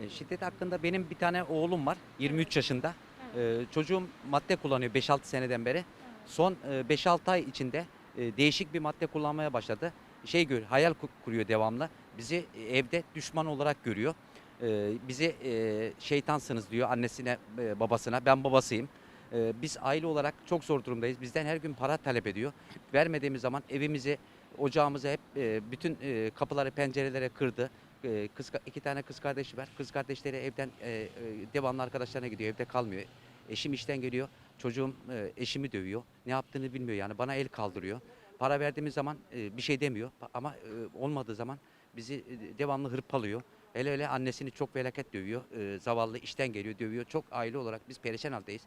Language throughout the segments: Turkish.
E, Şiddet hakkında benim bir tane oğlum var 23 yaşında. E, çocuğum madde kullanıyor 5-6 seneden beri. Son e, 5-6 ay içinde e, değişik bir madde kullanmaya başladı. Şey gör, hayal ku- kuruyor devamlı. Bizi e, evde düşman olarak görüyor. E, bizi e, şeytansınız diyor annesine, e, babasına. Ben babasıyım. E, biz aile olarak çok zor durumdayız. Bizden her gün para talep ediyor. Vermediğimiz zaman evimizi, ocağımızı hep e, bütün e, kapıları, pencerelere kırdı. E, kız, iki tane kız kardeşi var. Kız kardeşleri evden e, e, devamlı arkadaşlarına gidiyor. Evde kalmıyor. Eşim işten geliyor. Çocuğum e, eşimi dövüyor. Ne yaptığını bilmiyor yani. Bana el kaldırıyor. Para verdiğimiz zaman bir şey demiyor. Ama olmadığı zaman bizi devamlı hırpalıyor. Hele hele annesini çok felaket dövüyor. Zavallı işten geliyor dövüyor. Çok aile olarak biz perişan haldeyiz.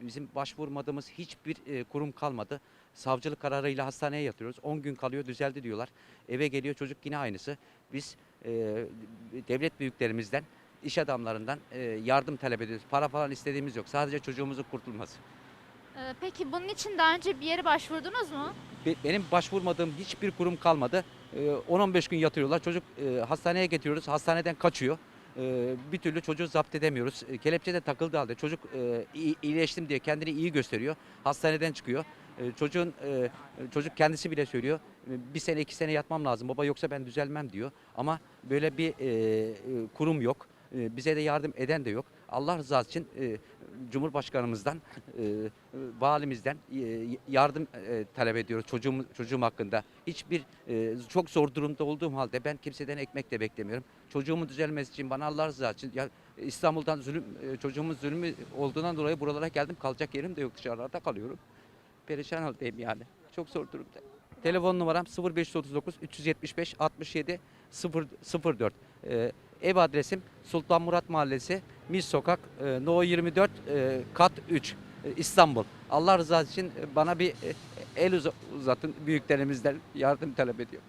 Bizim başvurmadığımız hiçbir e, kurum kalmadı. Savcılık kararıyla hastaneye yatıyoruz. 10 gün kalıyor düzeldi diyorlar. Eve geliyor çocuk yine aynısı. Biz e, devlet büyüklerimizden, iş adamlarından e, yardım talep ediyoruz. Para falan istediğimiz yok. Sadece çocuğumuzun kurtulması. Ee, peki bunun için daha önce bir yere başvurdunuz mu? Be- Benim başvurmadığım hiçbir kurum kalmadı. E, 10-15 gün yatırıyorlar. Çocuk e, hastaneye getiriyoruz. Hastaneden kaçıyor. E, Bir türlü çocuğu zapt edemiyoruz. E, Kelepçe de takıldığı halde çocuk e, iyi- iyileştim diye kendini iyi gösteriyor. Hastaneden çıkıyor. E, Çocuğun e, çocuk kendisi bile söylüyor. e, Bir sene iki sene yatmam lazım baba yoksa ben düzelmem diyor. Ama böyle bir kurum yok. Bize de yardım eden de yok. Allah rızası için Cumhurbaşkanımızdan, e, valimizden e, yardım e, talep ediyoruz çocuğum çocuğum hakkında. Hiçbir çok zor durumda olduğum halde ben kimseden ekmek de beklemiyorum. Çocuğumun düzelmesi için bana Allah rızası için ya İstanbul'dan zulüm çocuğumun zulmü olduğundan dolayı buralara geldim. Kalacak yerim de yok dışarılarda kalıyorum. Perişan haldeyim yani. Çok zor durumda. Telefon numaram 0539 375 67 0 04. Ee, ev adresim Sultan Murat Mahallesi, Mis Sokak, e, No 24, e, kat 3, e, İstanbul. Allah rızası için bana bir el uza- uzatın büyüklerimizden yardım talep ediyorum.